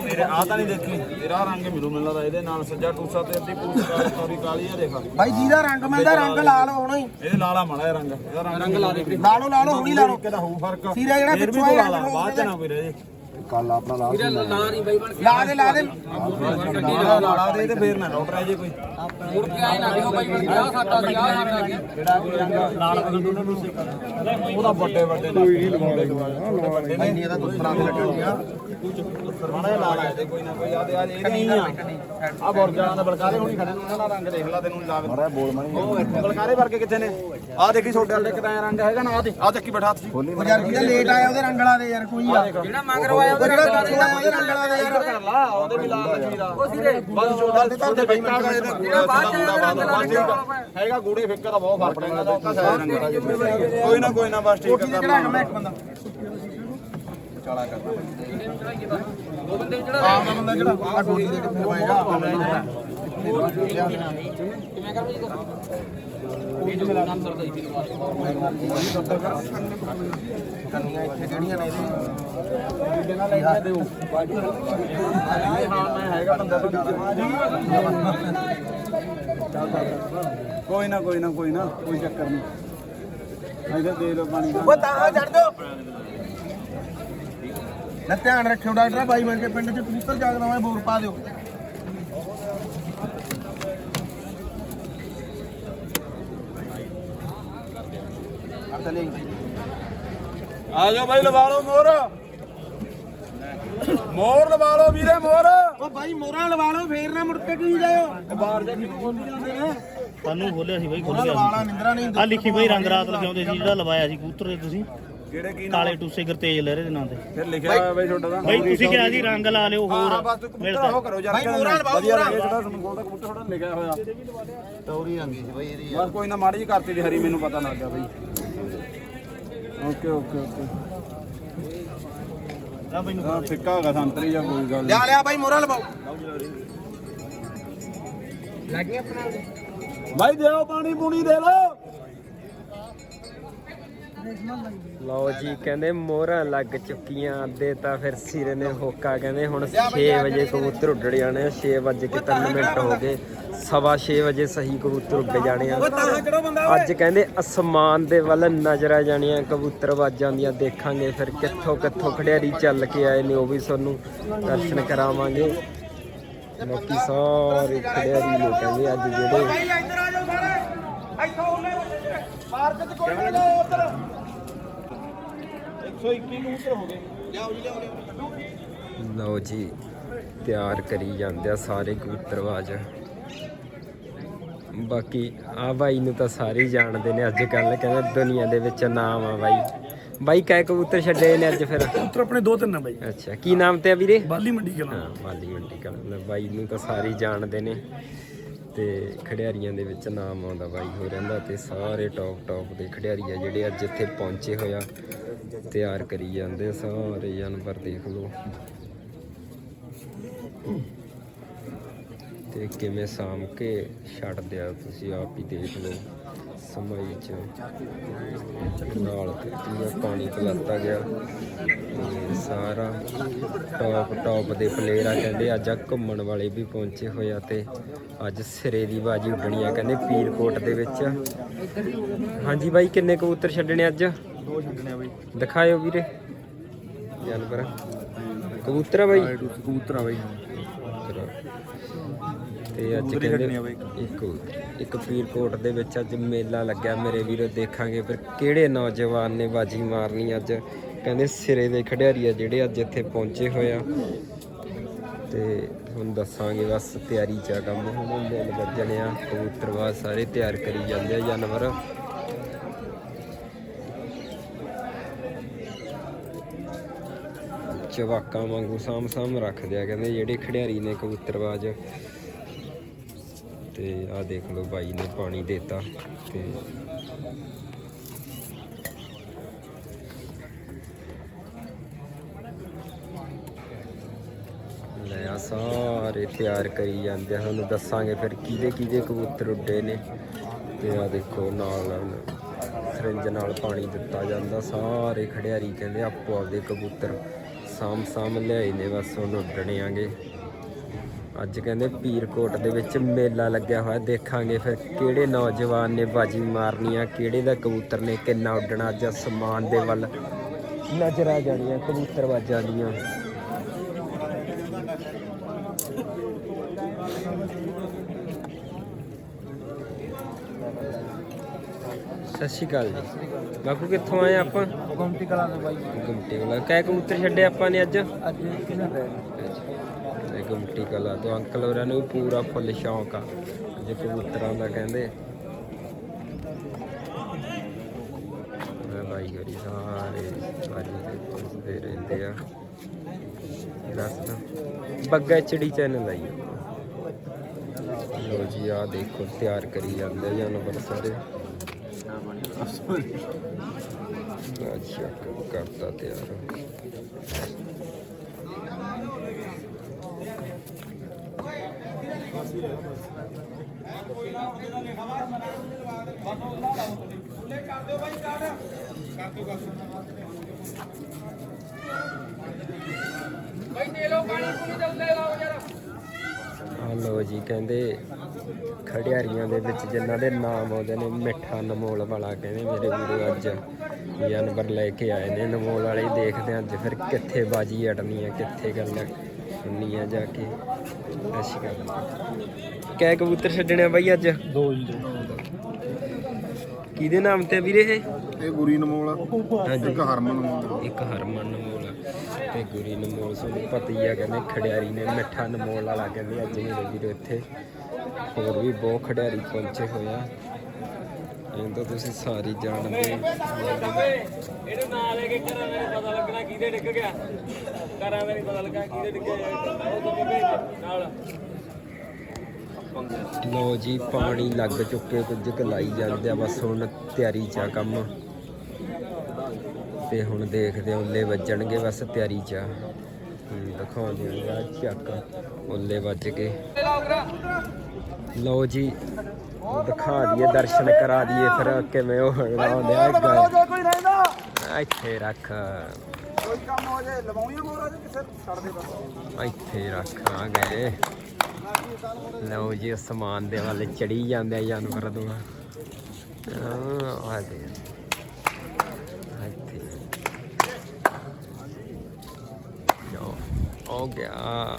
ਤੇਰੇ ਆ ਤਾਂ ਨਹੀਂ ਦੇਖੀ। ਤੇਰਾ ਰੰਗ ਮਿਲੂ ਮੈਨੂੰ ਲੱਗਦਾ ਇਹਦੇ ਨਾਲ ਸੱਜਾ ਟੂਸਾ ਤੇ ਅੱਧੀ ਪੂਰੀ ਕਾਲੀ ਕਾਲੀ ਕਾਲੀ ਆ ਦੇਖ। ਬਾਈ ਜਿਹਦਾ ਰੰਗ ਮਿਲਦਾ ਰੰਗ ਲਾ ਲਓ ਹੁਣੇ ਇਹਦੇ ਲਾਲਾ ਮਾੜਾ ਰੰਗ। ਇਹਦਾ ਰੰਗ ਲਾ ਦੇ ਲਾ ਲਓ ਲਾ ਲਓ ਹੁਣੀ ਲਾ ਲਓ। ਕਿਹਦਾ ਹੋਊ ਫ਼ਰਕ। ਸੀਰਾ ਜਿਹੜਾ ਪਿੱਛੋਂ ਆਇਆ ਬਾਅਦ ਚ ਨਾ ਕੋਈ ਰਹੇ ਕੱਲ ਆਪਣਾ ਲਾ ਵੀਰੇ ਲਾ ਨਹੀਂ ਬਾਈ ਬਣ ਕੇ। ਲਾ ਦੇ ਲਾ ਦੇ। ਲਾ ਲਾ ਦੇ ਤੇ ਫੇਰ ਨਾ ਡਾਕਟਰ ਰਹਿ ਜੇ ਕੋਈ। ਮੁੜ ਕੇ ਆਏ ਨਾ ਦੇਖੋ ਬਾਈ ਬਣ ਕੇ। ਆ ਸਾਡਾ ਸੀ ਆ ਸਾਡਾ ਸੀ ਜਿਹੜਾ ਕੋਈ ਰੰਗ ਨਾਲ ਉਹਨਾਂ ਨੂੰ ਉਹਦਾ ਵੱਡੇ ਵੱਡੇ ਕੋਈ ਨਹੀਂ ਲਵਾਉਂਦੇ। ਇੰਨੀ ਇਹਦਾ ਦੁੱਤਰਾਂ ਦੇ ਲੱਗਣਗੀਆਂ ਸਰਵਾਣਾ ਲਾ ਲਾ ਇਹਦੇ ਕੋਈ ਨਾ ਕੋਈ। ਆ ਦੇ ਆ ਇਹ ਨਹੀਂ ਆ। ਆ ਬੁਰਜਾਂ ਦਾ ਬਲਕਾਰੇ ਹੁਣੀ ਖੜੇ ਨੇ ਉਹਨਾਂ ਦਾ ਰੰਗ ਦੇਖ ਲੈ ਤੈਨੂੰ ਲਾਗ ਮਾਰਾ ਬੋਲ ਮਣੀ ਉਹ ਇੱਥੇ ਬਲਕਾਰੇ ਵਰਗੇ ਕਿੱਥੇ ਨੇ? ਆ ਦੇਖੀ ਛੋਟੇ ਵਾਲੇ ਕਿਦਾਂ ਰੰਗ ਹੈਗਾ ਨਾ ਆ ਦੇ ਆ ਚੱਕੀ ਬੈਠਾ ਹੱਥ ਸੀ ਉਹ ਯਾਰ ਕਿਹਦਾ ਲੇਟ ਆਇਆ ਉਹਦੇ ਰੰਗਲਾ ਦੇ ਯਾਰ ਕੋਈ ਆ। ਜਿਹੜਾ ਮੰਗ ਰਵਾਇਆ ਉਹ ਜਿਹੜਾ ਪਿੱਛੋਂ ਆਇਆ ਉਹਦੇ ਰੰਗਲਾ ਦੇ ਯਾਰ ਕਰ ਲਾ ਉਹਦੇ ਵੀ ਲਾਲ ਲੱਛਮੀ ਦਾ ਉਹ ਸਿਰੇ ਬਸ ਛੋਟਾ ਤੇ ਛੋਟੇ ਬੈਠਾ ਹੈਗਾ ਇਹਦਾ ਗੂੜਾ ਬਾਅਦ ਚ ਹੈਗਾ ਗੂੜੇ ਫਿੱਕਾ ਦਾ ਬਹੁਤ ਫ਼ਰਕ ਪੈਂਦਾ ਉਹਦਾ ਸਾਰਾ ਰੰਗ ਕੋਈ ਨਾ ਕੋਈ ਨਾ ਬਸ ਠੀਕ ਕੋਠੀ ਤੇ ਚੜਾ ਕੇ ਮੈਂ ਇੱਕ ਬੰਦਾ ਦੋ ਬੰਦੇ ਜਿਹੜਾ ਆਪ ਦਾ ਬੰਦਾ ਜਿਹੜਾ ਆ ਕੋਠੀ ਦੇ ਕਿੱਥੇ ਪਾਏਗਾ ਕਿਵੇਂ ਕਰ ਜੋ ਹੀ ਕੰਨੀਆਂ ਇੱਥੇ ਜਿਹੜੀਆਂ ਨੇ ਇਹਦੇ ਹੈਗਾ ਬੰਦਾ ਕੋਈ ਨਾ ਕੋਈ ਨਾ ਕੋਈ ਨਾ ਕੋਈ ਚੱਕਰ ਨਹੀਂ। ਇਹਦੇ ਦੇ ਲੋ ਪਾਣੀ ਦਾ। ਉਹ ਤਾਂ ਛੱਡ ਦੋ। ਨਾ ਧਿਆਨ ਰੱਖਿਓ ਡਾਕਟਰ ਬਾਈ ਬਣ ਕੇ ਪਿੰਡ ਚ ਕਬੂਤਰ ਜਾਗਦਾ ਹੋਇਆ ਬੋਰ ਪਾ ਦਿਓ। ਆ ਜਾਓ ਬਾਈ ਲਵਾ ਲਓ ਮੋਰ। ਮੋਰ ਲਵਾ ਲਓ ਵੀਰੇ ਮੋਰ। ਉਹ ਬਾਈ ਮੋਹਰਾਂ ਲਵਾ ਲਓ ਫੇਰ ਨਾ ਮੁੜ ਕੇ ਕੀ ਜਾਇਓ। ਬਾਹਰ ਜਾ ਕਿਉਂ ਬੋਲੀ ਜਾਂਦੇ ਨੇ। ਸਾਨੂੰ ਖੋਲਿਆ ਸੀ ਬਾਈ ਖੁੱਲ ਗਿਆ ਆ ਲਿਖੀ ਬਾਈ ਰੰਗ ਰਾਤ ਲਗਾਉਂਦੇ ਸੀ ਜਿਹੜਾ ਲਵਾਇਆ ਸੀ ਕਬੂਤਰ ਦੇ ਤੁਸੀਂ। ਕਿਹੜੇ ਕੀ ਕਾਲੇ ਟੂਸੇ ਗੁਰਤੇਜ ਲਹਿਰੇ ਦੇ ਨਾਂ ਤੇ। ਫਿਰ ਲਿਖਿਆ ਬਾਈ ਤੁਹਾਡਾ ਦਾ ਬਾਈ ਤੁਸੀਂ ਕਿਹਾ ਸੀ ਰੰਗ ਲਾ ਲਿਓ ਹਾਂ ਹੋਰ ਬਸ ਤੂੰ ਕਬੂਤਰ ਉਹ ਕਰੋ ਯਾਰ ਬਾਈ ਮੋਹਰਾਂ ਲਵਾਓ। ਲੱਗਿਆ ਜਿਹੜਾ ਤੁਹਾਨੂੰ ਕੋਲ ਦਾ ਕਬੂਤਰ ਤੁਹਾਡਾ ਲਿਖਿਆ ਹੋਇਆ। ਤੌਰੀ ਰੰਗੀ ਸੀ ਬਾਈ ਇਹਦੀ। ਬਸ ਕੋਈ ਨਾ ਮਾੜੀ ਜੀ ਕਰਤੀ ਦੀ ਹਰੀ ਮੈਨੂੰ ਪਤਾ ਲੱਗ ਗਿਆ ਬਾਈ। Okay okay okay. ਆ ਬਾਈ ਨੂੰ ਹਾਂ ਫਿੱਕਾ ਹੈਗਾ ਸੰਤਰੀ ਜਾਂ ਕੋਈ ਗੱਲ ਲਿਆ ਲਿਆ ਬਾਈ ਮੋਹਰਾਂ ਲਵਾਓ। ਬਾਈ ਦਿਓ ਪਾਣੀ ਪੂਣੀ ਦੇ ਲਓ। ਲਓ ਜੀ, ਕਹਿੰਦੇ ਮੋਹਰਾਂ ਲੱਗ ਚੁੱਕੀਆਂ, ਅੱਧੇ ਤਾਂ ਫਿਰ ਸਿਰੇ ਨੇ ਹੋਕਾ, ਕਹਿੰਦੇ ਹੁਣ 6 ਵਜੇ ਕਬੂਤਰ ਉੱਡ ਜਾਣੇ ਆ 6 ਵਜੇ ਕੇ 3 ਮਿੰਟ ਹੋ ਗਏ। ਸਵਾ 6 ਵਜੇ ਸਹੀ ਕਬੂਤਰ ਉੱਡ ਜਾਣੇ ਆ। ਅੱਜ ਕਹਿੰਦੇ ਅਸਮਾਨ ਦੇ ਵੱਲ ਨਜ਼ਰ ਆ ਜਾਣੀਆਂ ਕਬੂਤਰਵਾਜ਼ਾਂ ਦੀਆਂ ਦੇਖਾਂਗੇ, ਫਿਰ ਕਿੱਥੋਂ ਕਿੱਥੋਂ ਖੜਿਆਰੀ ਚੱਲ ਕੇ ਆਏ ਨੇ, ਉਹ ਵੀ ਤੁਹਾਨੂੰ ਦਰਸ਼ਨ ਕਰਾਵਾਂਗੇ। ਲੋਕੀ ਸਾਰੇ ਖੜਿਆਰੀ ਨੇ ਕਹਿੰਦੇ ਅੱਜ ਜਿਹੜੇ ਇੱਥੋਂ ਉਹਨੇ ਪਾਰਕ ਚ ਕੋਈ 121 ਕਬੂਤਰ ਹੋ ਗਏ। ਲਿਆਓ ਜੀ ਲਿਆਓ ਲਿਆਓ। ਲਓ ਜੀ ਤਿਆਰ ਕਰੀ ਜਾਂਦੇ ਆ ਸਾਰੇ ਕਬੂਤਰਵਾਜ ਬਾਕੀ ਆ ਬਾਈ ਨੂੰ ਤਾਂ ਸਾਰੇ ਜਾਣਦੇ ਨੇ ਅੱਜ ਕੱਲ ਕਹਿੰਦੇ ਦੁਨੀਆ ਦੇ ਵਿੱਚ ਨਾਮ ਆ ਬਾਈ। ਬਾਈ ਕੈ ਕਬੂਤਰ ਛੱਡੇ ਨੇ ਅੱਜ ਫਿਰ? ਪੁੱਤਰ ਆਪਣੇ ਦੋ ਤਿੰਨ ਆ ਬਾਈ। ਅੱਛਾ ਕੀ ਨਾਮ ਤੇ ਆ ਵੀਰੇ? ਬਾਲੀ ਮੰਡੀ ਕਲਾ। ਹਾਂ ਮਾਲੀ ਮੰਡੀ ਕਲ। ਬਾਈ ਨੂੰ ਤਾਂ ਸਾਰੇ ਜਾਣਦੇ ਨੇ। ਤੇ ਖਿਡਾਰੀਆਂ ਦੇ ਵਿੱਚ ਨਾਮ ਆਉਂਦਾ ਬਾਈ ਹੋ ਰਹਿੰਦਾ ਤੇ ਸਾਰੇ ਟੌਪ ਟੌਪ ਦੇ ਖਿਡਾਰੀ ਆ ਜਿਹੜੇ ਅੱਜ ਇੱਥੇ ਪਹੁੰਚੇ ਹੋਇਆ ਤਿਆਰ ਕਰੀ ਜਾਂਦੇ ਆ ਸਾਰੇ ਜਾਨਵਰ ਦੇਖ ਲਓ। ਤੇ ਕਿਵੇਂ ਸਾਂਭ ਕੇ ਛੱਡ ਦਿਆ ਤੁਸੀਂ ਆਪ ਹੀ ਦੇਖ ਲਓ। ਸਮਾਈ ਚ ਨਾਲ ਪੂਰਾ ਪਾਣੀ ਪਿਲਾਤਾ ਗਿਆ। ਤੇ ਸਾਰਾ ਟੌਪ ਟੌਪ ਦੇ ਪਲੇਅਰ ਆ ਕਹਿੰਦੇ ਅੱਜ ਆ ਘੁੰਮਣ ਵਾਲੇ ਵੀ ਪਹੁੰਚੇ ਹੋਏ ਆ ਤੇ ਅੱਜ ਸਿਰੇ ਦੀ ਬਾਜੀ ਉੱਡਣੀ ਆ ਕਹਿੰਦੇ ਪੀਰਕੋਟ ਦੇ ਵਿੱਚ। ਹਾਂਜੀ ਬਾਈ ਕਿੰਨੇ ਕਬੂਤਰ ਛੱਡਣੇ ਅੱਜ? ਦੋ ਛੱਡਣੇ ਆ ਬਾਈ। ਦਿਖਾਇਓ ਵੀਰੇ। ਜਾਨਵਰ। ਕਬੂਤਰ ਆ ਬਾਈ? ਕਬੂਤਰ ਆ ਬਾਈ। ਤੇ ਅੱਜ ਕਬੂਤਰ ਕਹਿੰਦੇ। ਇੱਕ। ਇੱਕ ਫਰੀਦਕੋਟ ਦੇ ਵਿੱਚ ਅੱਜ ਮੇਲਾ ਲੱਗਿਆ। ਮੇਰੇ ਵੀਰੋ ਦੇਖਾਂਗੇ ਫਿਰ ਕਿਹੜੇ ਨੌਜਵਾਨ ਨੇ ਬਾਜੀ ਮਾਰਨੀ ਅੱਜ। ਕਹਿੰਦੇ ਸਿਰੇ ਦੇ ਖਿਡਾਰੀ ਆ ਜਿਹੜੇ ਅੱਜ ਇੱਥੇ ਪਹੁੰਚੇ ਹੋਏ ਆ। ਤੇ ਹੁਣ ਦੱਸਾਂਗੇ ਬਸ ਤਿਆਰੀ ਚ ਕੰਮ। ਹੁਣ ਮੁੱਲ ਵੱਜਣੇ ਆ। ਕਬੂਤਰਬਾਜ਼ ਸਾਰੇ ਤਿਆਰ ਕਰੀ ਜਾਂਦੇ ਆ ਜਾਨਵਰ। ਚਵਾਕਾਂ ਵਾਂਗੂ ਸਾਮ ਸਾਮ ਰੱਖਦੇ ਆ। ਕਹਿੰਦੇ ਜਿਹੜੇ ਖਿਡਾਰੀ ਨੇ ਕਬੂਤਰਬਾਜ਼ ਤੇ ਆ ਦੇਖ ਲਓ ਬਾਈ ਨੇ ਪਾਣੀ ਦੇਤਾ ਤੇ ਲੈ ਆ ਸਾਰੇ ਤਿਆਰ ਕਰੀ ਜਾਂਦੇ ਆ। ਤੁਹਾਨੂੰ ਦੱਸਾਂਗੇ ਫਿਰ ਕਿਹਦੇ ਕਿਹਦੇ ਕਬੂਤਰ ਉੱਡੇ ਨੇ। ਤੇ ਆ ਦੇਖੋ ਨਾਲ ਸਰਿੰਜ ਨਾਲ ਪਾਣੀ ਦਿੱਤਾ ਜਾਂਦਾ। ਸਾਰੇ ਖੜਿਆਰੀ ਕਹਿੰਦੇ ਆਪੋ ਆਪਦੇ ਕਬੂਤਰ ਸਾਮ ਸਾਮ ਲਿਆਏ ਨੇ, ਬਸ ਹੁਣ ਉੱਡਣੇ ਆਂਗੇ। ਅੱਜ ਕਹਿੰਦੇ ਪੀਰਕੋਟ ਦੇ ਵਿੱਚ ਮੇਲਾ ਲੱਗਿਆ ਹੋਇਆ। ਦੇਖਾਂਗੇ ਫਿਰ ਕਿਹੜੇ ਨੌਜਵਾਨ ਨੇ ਬਾਜੀ ਮਾਰਨੀ ਆ ਕਿਹੜੇ ਦਾ ਕਬੂਤਰ ਨੇ ਕਿੰਨਾ ਉੱਡਣਾ ਅੱਜ ਅਸਮਾਨ ਦੇ ਵੱਲ ਨਜ਼ਰ ਆ ਜਾਣੀਆਂ ਕਬੂਤਰ ਬਾਜਾਂ ਦੀਆਂ। ਸਤਿ ਸ਼੍ਰੀ ਅਕਾਲ ਜੀ। ਬਾਪੂ ਕਿੱਥੋਂ ਆਏ ਆਪਾਂ? ਗੁੰਮਟੀ ਕਲਾ ਦੇ ਬਾਈ। ਗੁੰਮਟੀ ਕਲਾ। ਕੈ ਕਬੂਤਰ ਛੱਡੇ ਆਪਾਂ ਨੇ ਅੱਜ? ਅੱਜ ਕਿਹਨੇ ਤੇ ਗੁੰਮਟੀ ਕਲਾ ਤੋਂ ਅੰਕਲ ਹੋਰਾਂ ਨੂੰ ਵੀ ਪੂਰਾ ਫੁੱਲ ਸ਼ੌਂਕ ਆ, ਜੇ ਕਬੂਤਰਾਂ ਦਾ ਕਹਿੰਦੇ। ਮੈਂ ਗਰੀ ਸਾਰੇ ਬਾਜੀ ਦੇ ਪੁੱਛਦੇ ਰਹਿੰਦੇ ਆ। ਦੱਸ ਬੱਗਾ ਚਿੜੀ ਚੈਨਲ ਆਈ ਲੋ ਜੀ ਆ ਦੇਖੋ, ਤਿਆਰ ਕਰੀ ਜਾਂਦੇ ਆ ਜਾਨਵਰ ਸਾਰੇ। ਅੱਛਾ ਕਰਤਾ ਤਿਆਰ। ਆ ਲੋ ਜੀ, ਕਹਿੰਦੇ ਖੜਿਆਰੀਆਂ ਦੇ ਵਿੱਚ ਜਿਨ੍ਹਾਂ ਦੇ ਨਾਮ ਆਉਂਦੇ ਨੇ, ਮਿੱਠਾ ਨਮੋਲ ਵਾਲਾ ਕਹਿੰਦੇ ਮੇਰੇ ਵੀਰੋ ਅੱਜ। ਜਾਨਵਰ ਲੈ ਕੇ ਆਏ ਨੇ, ਨਮੋਲ ਵਾਲੇ ਦੇਖਦੇ ਅੱਜ ਫਿਰ ਕਿੱਥੇ ਬਾਜੀ ਅੜਨੀ ਹੈ ਕਿੱਥੇ ਗੱਲ ਸੁਣਨੀ ਆ ਜਾ ਕੇ। ਅੱਛਾ। ਕੈ ਕਬੂਤਰ ਛੱਡਣੇ ਆ ਬਾਈ ਅੱਜ? ਦੋ ਜੀ। ਦੋ ਕਿਹਦੇ ਨਾਮ ਤੇ ਵੀਰੇ ਇਹ? ਇਹ ਗੁਰੀ ਨਮੋਲ ਹਾਂਜੀ। ਇੱਕ ਹਰਮਨ ਨਮੋਲ। ਇੱਕ ਹਰਮਨ ਨਮੋਲ ਤੇ ਗੁਰੀ ਨਮੋਲ ਤੁਹਾਨੂੰ ਪਤਾ ਹੀ ਆ ਕਹਿੰਦੇ ਖੜਿਆਰੀ ਨੇ ਮਿੱਠਾ ਨਮੋਲ ਵਾਲਾ ਕਹਿੰਦੇ ਅੱਜ ਮੇਰੇ ਵੀਰੋ ਇੱਥੇ। ਹੋਰ ਵੀ ਬਹੁਤ ਖੜਿਆਰੀ ਪਹੁੰਚੇ ਹੋਏ ਆ। ਇਹ ਤਾਂ ਤੁਸੀਂ ਸਾਰੀ ਜਾਣਦੇ। ਇਹਨੂੰ ਨਾਲ ਲੈ ਕੇ ਕਰਾਂ ਮੈਨੂੰ ਪਤਾ ਲੱਗਣਾ ਕਿਹਦੇ ਡਿੱਗ ਗਿਆ। ਕਰਾਂ ਮੈਨੂੰ ਪਤਾ ਲੱਗਾ ਕਿਹਦੇ ਡਿੱਗਿਆ ਨਾਲ। ਲੋ ਜੀ ਪਾਣੀ ਲੱਗ ਚੁੱਕੇ ਕੁਝ ਕਲਾਈ ਜਾਂਦੇ ਆ ਬਸ ਹੁਣ ਤਿਆਰੀ ਚ ਆ ਕੰਮ। ਤੇ ਹੁਣ ਦੇਖਦੇ ਉੱਲੇ ਵੱਜਣਗੇ ਬਸ ਤਿਆਰੀ ਚ ਦਿਖਾਉਂਦੇ ਆ ਚੱਕ ਉੱਲੇ ਵੱਜ ਕੇ ਲਓ ਜੀ ਦਿਖਾ ਦਈਏ ਦਰਸ਼ਨ ਕਰਾ ਦਈਏ ਫਿਰ ਕਿਵੇਂ ਉਹ ਗੱਲ ਕੋਈ ਰਹਿੰਦਾ ਇੱਥੇ ਰੱਖ। ਕੋਈ ਕੰਮ ਹੋ ਜੇ ਲਵਾਉਣੀ ਮੋਰਾ ਜੇ ਕਿਸੇ ਛੱਡ ਦੇ ਬਸ। ਇੱਥੇ ਰੱਖ ਆ ਗਏ। ਲਓ ਜੀ ਉਹ ਸਮਾਨ ਦੇ ਵੱਲ ਚੜੀ ਜਾਂਦੇ ਆ ਜਾਨਵਰ ਤੋਂ ਆ ਦੇ ਇੱਥੇ। ਲਓ, ਹੋ ਗਿਆ।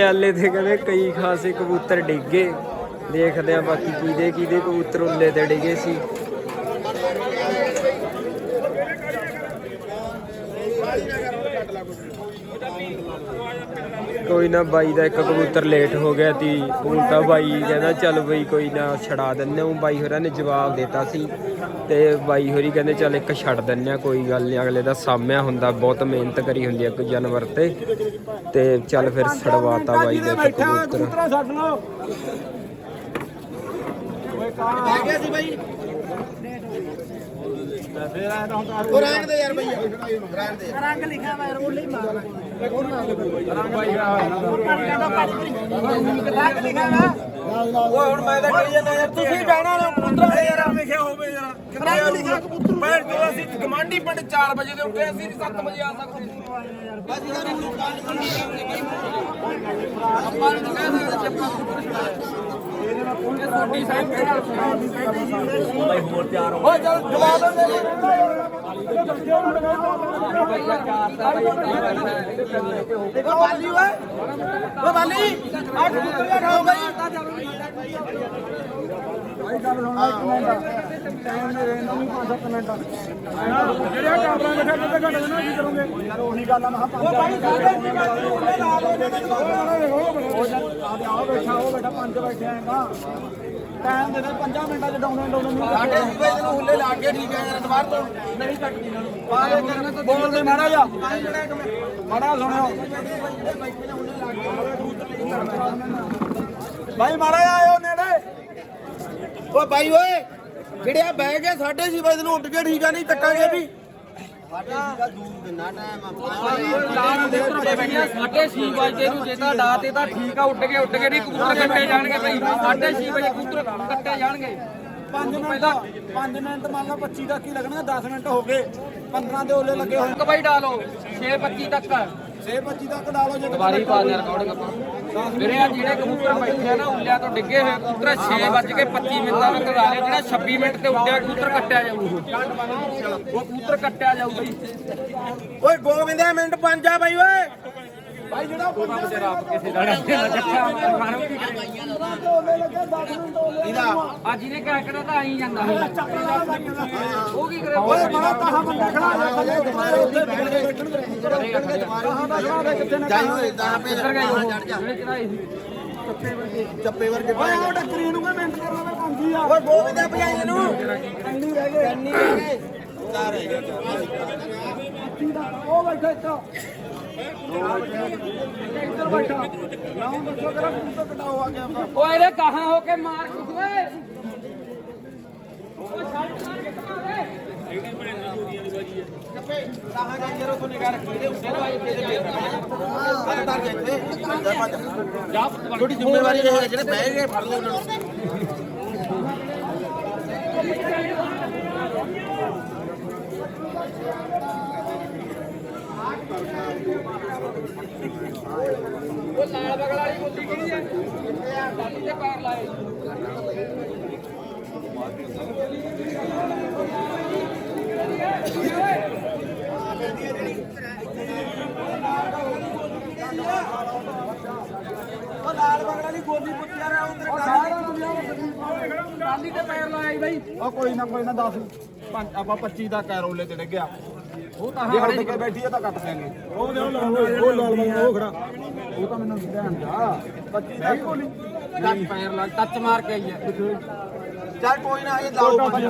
ਜੀ ਤੇ ਕਹਿੰਦੇ ਕਈ ਖਾਸੇ ਕਬੂਤਰ ਡਿੱਗੇ ਦੇਖਦੇ ਆ ਬਾਕੀ ਕਿਹਦੇ ਕਿਹਦੇ ਕਬੂਤਰ ਉੱਲੇ ਤੇ ਡਿੱਗੇ ਸੀ ਕੋਈ ਨਾ ਬਾਈ ਦਾ ਇੱਕ ਕਬੂਤਰ ਲੇਟ ਹੋ ਗਿਆ ਤੀ ਹੁਣ ਤਾਂ ਬਾਈ ਕਹਿੰਦਾ ਚੱਲ ਬਈ ਕੋਈ ਨਾ ਛੜਾ ਦਿੰਨੇ ਉਹ ਬਾਈ ਹੋਰਾਂ ਨੇ ਜਵਾਬ ਦਿੱਤਾ ਸੀ ਤੇ ਬਾਈ ਹੋਰੀ ਕਹਿੰਦੇ ਚੱਲ ਇੱਕ ਛੱਡ ਦਿੰਨੇ ਆ ਕੋਈ ਗੱਲ ਨਹੀਂ। ਅਗਲੇ ਦਾ ਸਾਹਮਿਆ ਹੁੰਦਾ, ਬਹੁਤ ਮਿਹਨਤ ਕਰੀ ਹੁੰਦੀ ਆ ਕੋਈ ਜਾਨਵਰ ਤੇ। ਤੇ ਚੱਲ ਫਿਰ ਛੜਵਾਤਾ ਬਾਈ ਦਾ ਇੱਕ ਕਬੂਤਰ। ਛੱਡ ਗਿਆ ਸੀ ਬਾਈ। ਉਹ ਰਹਿਣ ਦੇ ਯਾਰ ਬਈ। ਰਹਿਣ ਦੇ ਰੰਗ ਲਿਖਿਆ ਮੈਂ ਰੋਲੇ ਹੀ ਮਾਰ ਓਏ ਹੁਣ ਮੈਂ ਤਾਂ ਕਹੀ ਜਾਂਦਾ ਯਾਰ ਤੁਸੀਂ ਜਾਣਾ ਨਾ ਕਬੂਤਰ ਯਾਰ ਲਿਖਿਆ ਹੋਵੇ ਯਾਰ। ਕਿੱਥੇ ਲਿਖਿਆ ਕਬੂਤਰ। ਮੈਂ ਜੋ ਅਸੀਂ ਗਮਾਂਡੀ ਪਿੰਡ 4 ਵਜੇ ਦੇ ਉੱਠੇ ਅਸੀਂ 7 ਵਜੇ ਆ ਸਕਦੇ। ਆਪਾਂ ਨੂੰ ਕਹਿ ਸਕਦੇ ਚੱਪਾ ਬਾਈ ਹੋਰ ਤਿਆਰ ਹੋ ਚੱਲ ਜਵਾਬ ਦੇ ਦੇਖੋ ਬਾਲੀ ਓਏ। ਓ ਬਾਲੀ। ਆ ਕਬੂਤਰ ਜਾ ਖਾਓ ਬਾਈ ਜਿਹੜੇ ਕਾਬਰਾਂ ਦੇ ਘੱਟ ਘੱਟ ਨਾ ਕੀ ਕਰੋਗੇ ਯਾਰ ਉਹੀ ਗੱਲ ਆ ਮੈਂ ਉਹ ਬਾਈ ਸਾਡੇ ਕੀ ਕਰਦੇ ਉਹਨੇ ਲਾ ਲਓ ਇਹਨੇ ਤੇ ਆਓ ਬੈਠਾ ਉਹ ਬੈਠਾ ਪੰਜ ਬੈਠੇ ਆਏਗਾ ਟਾਈਮ ਦੇ ਦੇ 5 ਮਿੰਟਾਂ ਚ ਡਾਉਣੇ ਡਾਉਣੇ ਨੂੰ ਸਾਡੇ ਸੂਬੇ ਨੂੰ ਹੁੱਲੇ ਲਾ ਕੇ ਠੀਕ ਹੈ ਯਾਰ ਦੁਬਾਰ ਤੋਂ ਨਹੀਂ ਕੱਟਦੀ ਇਹਨਾਂ ਨੂੰ ਬਾਹਰ ਕਰਨਾ ਤਾਂ ਬੋਲ ਦੇ ਮਾੜਾ ਜਾ ਮਾੜਾ ਸੁਣਿਓ ਭਾਈ ਮਾੜਾ ਆਇਓ ਨੇੜੇ ਓ ਬਾਈ ਓਏ ਜਿਹੜੇ ਆ ਬਹਿ ਗਏ 6:30 ਵਜੇ ਨੂੰ ਉੱਠ ਕੇ ਠੀਕ ਆ ਨਹੀਂ ਕੱਟਾਂਗੇ ਵੀ। ਸਾਡੇ 6 ਵਜੇ ਨੂੰ ਜੇ ਤਾਂ ਡਾ ਤੇ ਤਾਂ ਠੀਕ ਆ ਉੱਡ ਕੇ ਉੱਡ ਕੇ ਨਹੀਂ ਕਬੂਤਰ ਕੱਟੇ ਜਾਣਗੇ ਭਾਈ। ਸਾਡੇ 6 ਵਜੇ ਕਬੂਤਰ ਕੱਟੇ ਜਾਣਗੇ। 5 ਮਿੰਟ 5 ਮਿੰਟ ਮੰਨ ਲਓ 25 ਤੱਕ ਹੀ ਲੱਗਣਾ 10 ਮਿੰਟ ਹੋ ਗਏ। 15 ਦੇ ਓਲੇ ਲੱਗੇ ਹੋਏ। ਇੱਕ ਭਾਈ ਡਾਲੋ 6:25 ਤੱਕ। 6:25 ਤੱਕ ਡਾਲੋ ਜੇ ਵਾਰੀ ਪਾ ਦੇ ਰਿਕਾਰਡਿੰਗ ਆਪਾਂ। ਵੀਰੇ ਆ ਜਿਹੜੇ ਕਬੂਤਰ ਬੈਠੇ ਆ ਨਾ, ਉੱਲਿਆਂ ਤੋਂ ਡਿੱਗੇ ਹੋਏ ਕਬੂਤਰ 6 ਵੱਜ ਕੇ 25 ਮਿੰਟਾਂ ਵਿੱਚ ਕਰਾ ਲਿਆ, ਜਿਹੜਾ 26 ਮਿੰਟ ਤੇ ਉੱਡਿਆ ਕਬੂਤਰ ਕੱਟਿਆ ਜਾਊ। ਉਹ ਕਬੂਤਰ ਕੱਟਿਆ ਜਾਊ ਬਈ ਓਏ ਗੋਬਿੰਦੇ ਮਿੰਟ ਪੰਜ ਆ ਬਾਈ, ਓਏ। ਭਾਈ ਜਿਹੜਾ ਤੇਰਾ ਆਪ ਕਿਸੇ ਦਾ ਜੱਫਾ ਮਾਰੋ ਕੀ ਕਰੇ ਇਹਦਾ ਅੱਜ ਇਹਨੇ ਕਹਿ ਕਿਹੜਾ ਤਾਂ ਆਈ ਜਾਂਦਾ ਉਹ ਕੀ ਕਰੇ ਓਏ ਬੜਾ ਤਾਹਾ ਬੰਦਾ ਖੜਾ ਹੈ ਉੱਥੇ ਬੈਠਣਗੇ ਜਾਈ ਓਏ ਤਾਂ ਪੇ ਗਏ ਉਹ ਜਿਹੜੇ ਚੜਾਈ ਸੀ ਚੱਪੇ ਵਰਗੇ ਓਏ ਉਹ ਟੱਕਰੀ ਨੂੰ ਕੋਈ ਮਿੰਟ ਕਰਨਾ ਤਾਂ ਪੰਜੀ ਆ ਓਏ ਗੋਬਿੰਦੇ ਭਜਾਈ ਨੂੰ ਕੰਨੀ ਰਹਿ ਗਏ ਕੰਨੀ ਰਹਿ ਗਏ ਰਹਿ ਗਏ ਉਹ ਬੈਠਾ ਇੱਥੋਂ ਓਏ ਇਹਦੇ ਕਹਾਂ ਹੋ ਕੇ ਮਾਰ ਕੁੱਤੇ ਕਹਾਂ ਜਾ ਯਾਰ ਉਹ ਨਿਗਾਹ ਰੱਖੀ ਦੇ ਉੱਤੇ ਨਾ ਇਹਦੇ ਪੇਟ ਕੱਟ ਧਰ ਜਾ ਇੱਥੇ ਜਾ ਥੋੜੀ ਜ਼ਿੰਮੇਵਾਰੀ ਇਹ ਜਿਹੜੇ ਬਹਿ ਗਏ ਫੜ ਲਓ ਉਹਨਾਂ ਨੂੰ। ਉਹ ਲਾਲ ਬਗਲ ਵਾਲੀ ਕੁੱਤੀ ਕਿਹੜੀ ਹੈ ਦਾਦੀ ਤੇ ਪੈਰ ਲਾਏ। ਉਹ ਲਾਲ ਬਗੜ ਵਾਲੀ ਗੋਲੀ ਪੁੱਛਿਆ ਰਿਹਾ ਉਧਰ ਦਾਦੀ ਤੇ ਪੈਰ ਲਾਏ ਬਈ। ਉਹ ਕੋਈ ਨਾ ਕੋਈ ਨਾ 10 ਪੰਜ ਆਪਾਂ 25 ਦਾ ਕੈਰੋਲੇ ਤੇ ਡਿੱਗਿਆ। ਉਹ ਤਾਂ ਜੇ ਸਾਡੇ ਕੋਲ ਬੈਠੀ ਆ ਤਾਂ ਕੱਟ ਦੇਂਗੇ ਉਹ ਲਾਲ ਮੰਗਾ ਉਹ ਖੜਾ। ਉਹ ਤਾਂ ਮੈਨੂੰ ਧਿਆਨ ਜਾ। 25 ਦਾ ਗੋਲੀ। ਟੱਚ ਪੈਰ ਲਾ ਟੱਚ ਮਾਰ ਕੇ ਆਈ ਹੈ ਚੱਲ ਕੋਈ ਨਾ ਹਜੇ ਲਾਓ ਹਜੇ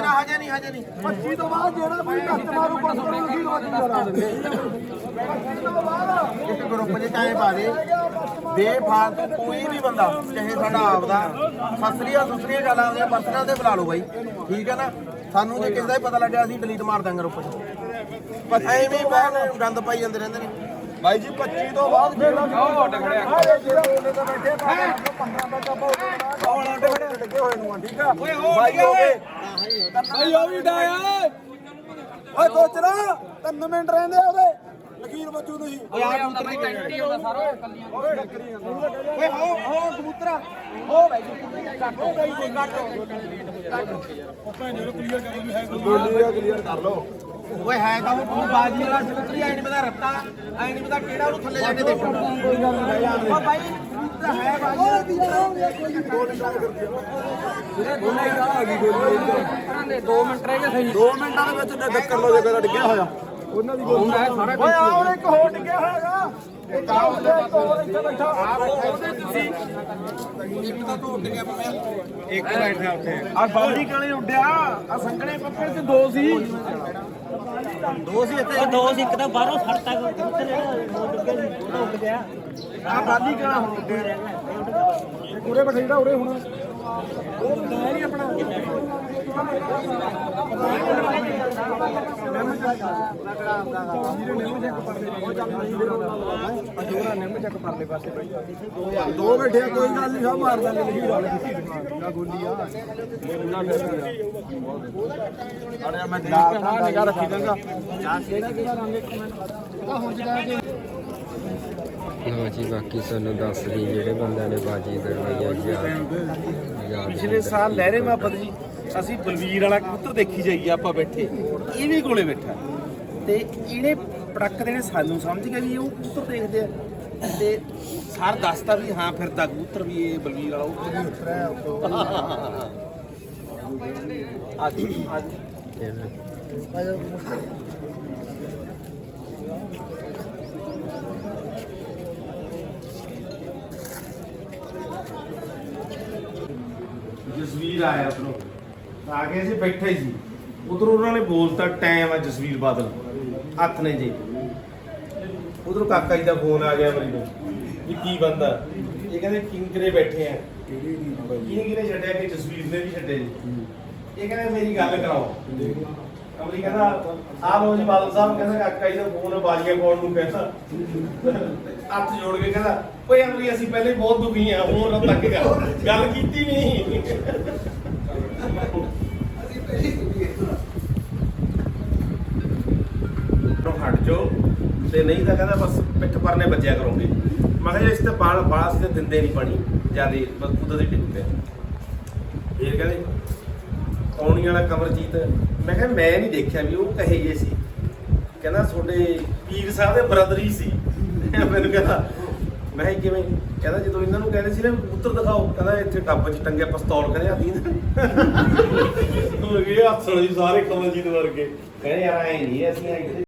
ਨਾ ਹਜੇ ਨਹੀਂ ਹਜੇ ਨਹੀਂ। 25 ਤੋਂ ਬਾਅਦ ਜਿਹੜਾ ਕੋਈ ਕੱਟ ਮਾਰੂ ਬਸ ਉਹਨੂੰ ਕੀ ਵਾਜੀ ਕਰਾ ਦਿੰਦੇ ਇੱਕ ਗਰੁੱਪ 'ਚ ਚਾਹੇ ਪਾ ਦੇ ਬੇਫਾਲਤੂ ਕੋਈ ਵੀ ਬੰਦਾ ਚਾਹੇ ਸਾਡਾ ਆਪਦਾ ਸਸਰੀਆਂ ਸੁਸਰੀਆਂ ਗੱਲਾਂ ਆਉਂਦੀਆਂ ਪਰਸਨਲ ਤੇ ਬੁਲਾ ਲਓ ਬਾਈ ਠੀਕ ਹੈ ਨਾ? ਸਾਨੂੰ ਜੇ ਕਿਸੇ ਦਾ ਹੀ ਪਤਾ ਲੱਗਿਆ ਅਸੀਂ ਡਿਲੀਟ ਮਾਰ ਦਾਂਗੇ ਗਰੁੱਪ 'ਚ। ਬਸ ਐਵੇਂ ਬਹਿਣ ਗੰਦ ਪਾਈ ਜਾਂਦੇ ਰਹਿੰਦੇ ਨੇ। ਬਾਈ ਜੀ 25 ਤੋਂ ਬਾਅਦ ਜਿਹੜਾ ਉਹ ਉੱਡ ਖੜਿਆ ਜਿਹੜਾ ਉਹਨੇ ਤਾਂ ਬੈਠੇ ਪਾ 15 ਦਾ ਕੱਪ ਹੋ ਗਿਆ ਲੱਗੇ ਹੋਏ ਨੂੰ ਠੀਕ ਆ? ਬਾਈ ਹੋ ਗਏ। ਬਾਈ ਉਹ ਵੀ ਡਾਇਆ। ਓਏ ਕੋਚਰਾ 3 ਮਿੰਟ ਰਹਿੰਦੇ ਆ ਉਹਦੇ। ਲਕੀਰ ਬੱਚੂ ਤੁਸੀਂ ਓਏ ਆ ਹੁੰਦਾ ਬਈ ਟੈਂਟੀ ਆਉਂਦਾ ਸਾਰਾ। ਕੱਲੀਆਂ ਓਏ ਹੋ ਹੋ ਕਬੂਤਰਾ। ਹੋ ਬਾਈ ਕੱਟ। ਹੋ ਬਾਈ ਜੀ ਕੱਟ। ਗੋਲੀ ਆ ਕਲੀਅਰ ਕਰ ਲਓ ਓਏ ਹੈ ਤਾਂ ਉਹ ਤੂੰ ਬਾਜੀ ਵਾਲਾ ਕਬੂਤਰੀ ਐ ਨਹੀਂ ਪਤਾ ਰੱਤਾ ਐ ਨਹੀਂ ਪਤਾ ਕਿਹੜਾ ਉਹਨੂੰ ਥੱਲੇ ਜਾ ਕੇ ਦੇਖੋ ਕੋਈ ਗੱਲ ਨਹੀਂ ਓ ਬਾਈ। ਕਬੂਤਰ ਹੈ ਬਾਜੀ ਦੇ 2 ਮਿੰਟ ਰਹਿ ਗਏ ਸਹੀ 2 ਮਿੰਟਾਂ ਦੇ ਵਿੱਚ ਡੱਕਰ ਲੋ ਜੇ ਕਿਹੜਾ ਡਿੱਗਿਆ ਹੋਇਆ। ਉਹਨਾਂ ਦੀ ਗੋਲੀ ਸਾਰਾ ਓਏ ਆ ਇੱਕ ਹੋਰ ਡਿੱਗਿਆ ਦੇ ਇੱਕ ਹੋਰ ਇੱਥੇ ਬੈਠਾ। ਉਹਦੇ ਤੁਸੀਂ ਇੱਕ ਤਾਂ ਢੋਟ ਗਿਆ ਪਿਆ ਇੱਕ ਬੈਠਾ ਉੱਥੇ ਆ ਬਾਲੀ ਕਾਲੇ ਉੱਡਿਆ। ਆ ਸੰਗਣੇ ਪੱਪੜ ਤੇ ਦੋ ਸੀ। ਦੋ ਸੀ ਇੱਥੇ। ਦੋ ਸੀ ਇੱਕ ਤਾਂ ਬਾਹਰੋਂ ਫੜਤਾ ਕਬੂਤਰ ਜਿਹੜਾ ਉਹ ਡੁੱਬਿਆ ਸੀ ਉਹ ਉੱਡ ਗਿਆ। ਆ ਬਾਲੀ ਕਾਲਾ ਹੁਣ ਉੱਡਿਆ। ਉਰੇ ਬੈਠਾ ਜਿਹੜਾ ਉਰੇ ਹੁਣ। ਦੋ ਬੈਠੇ ਆ, ਕੋਈ ਗੱਲ ਨਹੀਂ ਸਭ ਮਾਰ ਦਾਂਗੇ। ਵਾਲੇ ਨਾ ਗੋਲੀ ਆ ਨਾ ਅਰੇ ਮੈਂ ਦੇਖ ਕੇ ਹਾਂ? ਨਿਗਾਹ ਰੱਖੀ ਜਾਂਗਾ ਲੋ ਜੀ ਬਾਕੀ ਤੁਹਾਨੂੰ ਦੱਸ ਦੀ ਜਿਹੜੇ ਬੰਦਿਆਂ ਨੇ ਬਾਜੀ ਦਰਵਾਈ ਆ ਯਾਦ ਪਿਛਲੇ ਸਾਲ ਲਹਿਰੇ ਮੁਹੱਬਤ ਜੀ ਅਸੀਂ ਬਲਵੀਰ ਵਾਲਾ ਕਬੂਤਰ ਦੇਖੀ ਜਾਈਏ ਆਪਾਂ ਬੈਠੇ। ਇਹ ਵੀ ਕੋਲੇ ਬੈਠਾ। ਤੇ ਇਹਨੇ ਪੜਕ ਦੇਣੇ ਸਾਨੂੰ ਸਮਝ ਗਿਆ ਵੀ ਉਹ ਕਬੂਤਰ ਦੇਖਦੇ ਆ। ਤੇ ਸਰ ਦੱਸਦਾ ਵੀ ਹਾਂ ਫਿਰਦਾ ਕਬੂਤਰ ਵੀ ਇਹ ਬਲਵੀਰ ਵਾਲਾ ਉਹ ਅੱਜ ਅੱਜ ਜਸਵੀਰ ਆਇਆ ਉਧਰੋਂ। ਆ ਕੇ ਅਸੀਂ ਬੈਠੇ ਸੀ। ਉਧਰੋਂ ਉਹਨਾਂ ਨੇ ਬੋਲਤਾ ਟਾਈਮ ਆ ਜਸਵੀਰ ਬਾਦਲ। ਹੱਥ ਨੇ ਜੀ। ਉਧਰੋਂ ਕਾਕਾ ਜੀ ਦਾ ਫੋਨ ਆ ਗਿਆ ਮਰੀ ਨੂੰ ਵੀ ਕੀ ਬੰਦਾ? ਇਹ ਕਹਿੰਦੇ ਕਿੰਕਰੇ ਬੈਠੇ ਆ? ਕਿਹਨੇ ਛੱਡਿਆ ਕਿ ਜਸਵੀਰ ਨੇ ਵੀ ਛੱਡੇ ਜੀ? ਇਹ ਕਹਿੰਦੇ ਮੇਰੀ ਗੱਲ ਕਰਾਓ। ਅਮਰੀ ਕਹਿੰਦਾ ਆ ਲੋ ਜੀ ਬਾਦਲ ਸਾਹਿਬ। ਕਹਿੰਦਾ ਕਾਕਾ ਜੀ ਦਾ ਫੋਨ ਬਾਜੀਆਂ ਪਾਉਣ ਨੂੰ ਕਹਿੰਦਾ। ਹੱਥ ਜੋੜ ਕੇ ਕਹਿੰਦਾ ਓਏ ਅਮਰੀ ਅਸੀਂ ਪਹਿਲੇ ਬਹੁਤ ਦੁਖੀ ਆ, ਹੁਣ ਤੱਕ ਗੱਲ ਗੱਲ ਕੀਤੀ ਨਹੀਂ। ਤੋਂ ਹਟ ਜਾਓ ਤੇ ਨਹੀਂ ਤਾਂ ਕਹਿੰਦਾ ਬਸ ਪਿੱਠ ਪਰਨੇ ਵੱਜਿਆ ਕਰੋਗੇ। ਮੈਂ ਕਿਹਾ ਇਸ ਤੇ ਬਾਲ ਬਾਸ ਤੇ ਦਿੰਦੇ ਨਹੀਂ ਪਾਣੀ ਜਿਆਦੇ ਬਸ ਕੁਦਰਤੀ ਡਿੱਗ ਪਿਆ ਫਿਰ ਕਹਿੰਦੇ ਕੌਣੀ ਵਾਲਾ ਕਮਰਜੀਤ, ਮੈਂ ਕਿਹਾ ਮੈਂ ਨਹੀਂ ਦੇਖਿਆ ਵੀ ਉਹ ਕਹੇ ਜੇ ਸੀ। ਕਹਿੰਦਾ ਤੁਹਾਡੇ ਪੀਰ ਸਾਹਿਬ ਦੇ ਬ੍ਰਦਰ ਹੀ ਸੀ। ਮੈਨੂੰ ਕਹਿੰਦਾ ਮੈਂ ਕਿਹਾ ਕਿਵੇਂ? ਕਹਿੰਦਾ ਜਦੋਂ ਇਹਨਾਂ ਨੂੰ ਕਹਿੰਦੇ ਸੀ ਨਾ ਕਬੂਤਰ ਦਿਖਾਓ। ਕਹਿੰਦਾ ਇੱਥੇ ਟੱਬ 'ਚ ਟੰਗਿਆ ਪਿਸਤੌਲ ਕਹਿੰਦੇ ਆਦੀ ਉਹ ਇਹ ਹੱਥ ਜੀ ਸਾਰੇ ਕਮਲਜੀਤ ਵਰਗੇ। ਕਹਿੰਦੇ ਯਾਰ ਐ ਨਹੀਂ ਅਸੀਂ ਐ